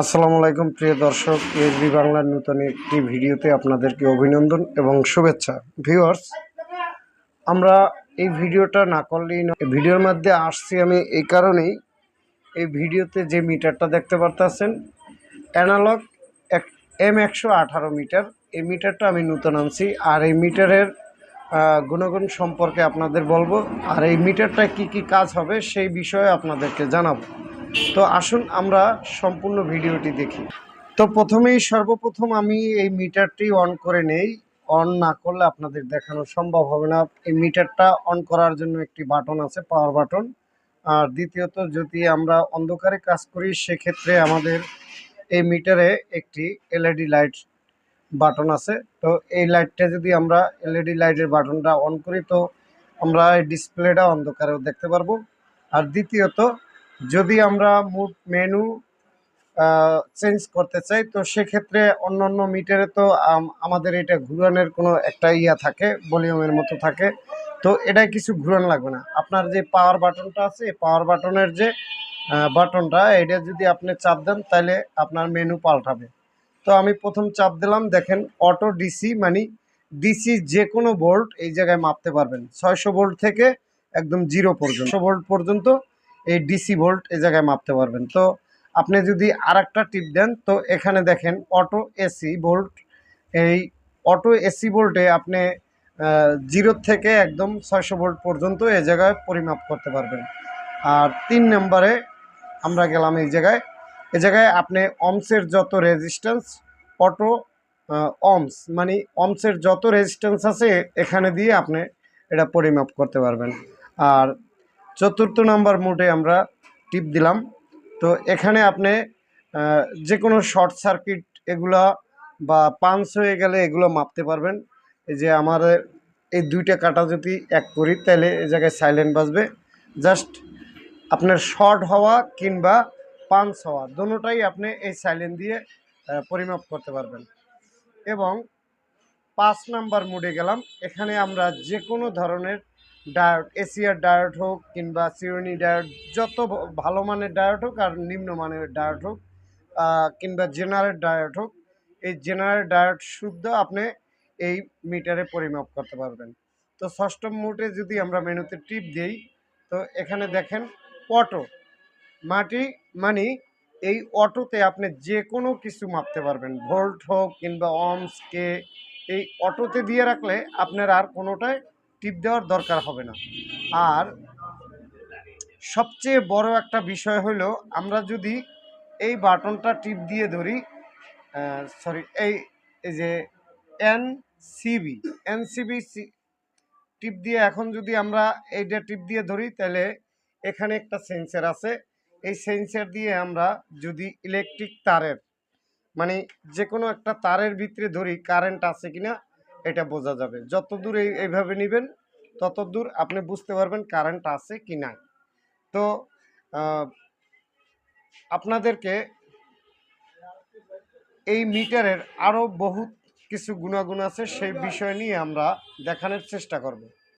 আসসালামু আলাইকুম, প্রিয় দর্শক। এসবি বাংলার নতুন একটি ভিডিওতে আপনাদেরকে অভিনন্দন এবং শুভেচ্ছা। ভিউয়ার্স, আমরা এই ভিডিওটা না করলেই না ভিডিওর মধ্যে আসছি আমি এই কারণেই। এই ভিডিওতে যে মিটারটা দেখতে পারতেছেন, অ্যানালগ এক এম একশো আঠারো মিটার। এই মিটারটা আমি নতুন আনছি, আর এই মিটারের গুণগুণ সম্পর্কে আপনাদের বলব। আর এই মিটারটা কি কি কাজ হবে সেই বিষয়ে আপনাদেরকে জানাব। তো আসুন আমরা সম্পূর্ণ ভিডিওটি দেখি। তো প্রথমেই সর্বপ্রথম আমি এই মিটারটি অন করে নেই। অন না করলে আপনাদের দেখানো সম্ভব হবে না। এই মিটারটা অন করার জন্য একটি বাটন আছে পাওয়ার বাটন আর দ্বিতীয়ত, যদি আমরা অন্ধকারে কাজ করি, সেক্ষেত্রে আমাদের এই মিটারে একটি এলইডি লাইট বাটন আছে। তো এই লাইটটা যদি আমরা এলইডি লাইটের বাটনটা অন করি, তো আমরা এই ডিসপ্লেটা অন্ধকারেও দেখতে পারব। আর দ্বিতীয়ত যদি আমরা মুড মেনু চেঞ্জ করতে চাই, তো সেক্ষেত্রে অন্য অন্য মিটারে তো আমাদের এটা ঘুরানোর কোনো একটা ইয়া থাকে, ভলিউমের মতো থাকে। তো এটা কিছু ঘুরানো লাগবে না। আপনার যে পাওয়ার বাটনটা আছে পাওয়ার বাটনের যে বাটনটা এটা যদি আপনি চাপ দেন, তাহলে আপনার মেনু পাল্টাবে। তো আমি প্রথম চাপ দিলাম, দেখেন অটো ডিসি মানে ডিসি যে কোনো ভোল্ট এই জায়গায় মাপতে পারবেন। ছয়শো ভোল্ট থেকে একদম জিরো পর্যন্ত। ভোল্ট পর্যন্ত এই ডিসি ভোল্ট এই জায়গায় মাপতে পারবেন। তো আপনি যদি আর একটা টিপ দেন, তো এখানে দেখেন অটো এসি ভোল্ট এই অটো এসি ভোল্টে আপনি জিরো থেকে একদম ছয়শো ভোল্ট পর্যন্ত এই জায়গায় পরিমাপ করতে পারবেন। আর তিন নম্বরে আমরা গেলাম এই জায়গায়। এ জায়গায় আপনি অমসের যত রেজিস্ট্যান্স অটো অমস মানে অমসের যত রেজিস্ট্যান্স আছে, এখানে দিয়ে আপনি এটা পরিমাপ করতে পারবেন। আর চতুর্থ নাম্বার মোডে আমরা টিপ দিলাম। তো এখানে আপনি যে কোনো শর্ট সার্কিট এগুলা বা পাঞ্চ হয়ে গেলে এগুলো মাপতে পারবেন। এই যে আমার এই দুইটা কাটা যদি এক করি, তাহলে এই জায়গায় সাইলেন্ট বাজবে। জাস্ট আপনার শর্ট হওয়া কিংবা পাঞ্চ হওয়া, দোনোটাই আপনি এই সাইলেন্ট দিয়ে পরিমাপ করতে পারবেন। এবং পাঁচ নাম্বার মোডে গেলাম। এখানে আমরা যে কোনো ধরনের ডায়োড এশিয়ার ডায়োড হোক কিংবা সিরোনি ডায়োড, যত ভালো মানের ডায়োড হোক আর নিম্ন মানের ডায়োড হোক কিংবা জেনারেল ডায়োড হোক, এই জেনারেল ডায়োড শুদ্ধ আপনি এই মিটারে পরিমাপ করতে পারবেন। তো ষষ্ঠ মোডে যদি আমরা মেনুতে টিপ দিই, তো এখানে দেখেন অটো। মাটি মানে এই অটোতে আপনি যে কোনো কিছু মাপতে পারবেন, ভোল্ট হোক কিংবা অমস কে এই অটোতে দিয়ে রাখলে আপনার আর কোনোটায় টিপ দেওয়ার দরকার হবে না। আর সবচেয়ে বড় একটা বিষয় হলো, আমরা যদি এই বাটনটা টিপ দিয়ে ধরি সরি এই যে N CB N CB tip দিয়ে এখন যদি আমরা এইটা টিপ দিয়ে ধরি, তাহলে এখানে একটা সেন্সার আছে। এই সেন্সার দিয়ে আমরা যদি ইলেকট্রিক তারের মানে যে কোনো একটা তারের ভিতরে ধরি, কারেন্ট আছে কিনা এটা বোঝা যাবে। যত দূর এই, এইভাবে নেবেন, তত দূর আপনি বুঝতে পারবেন কারেন্ট আছে কি না তো আপনাদেরকে এই মিটারের আরও বহুত কিছু গুণাগুণ আছে, সেই বিষয় নিয়ে আমরা দেখানোর চেষ্টা করব।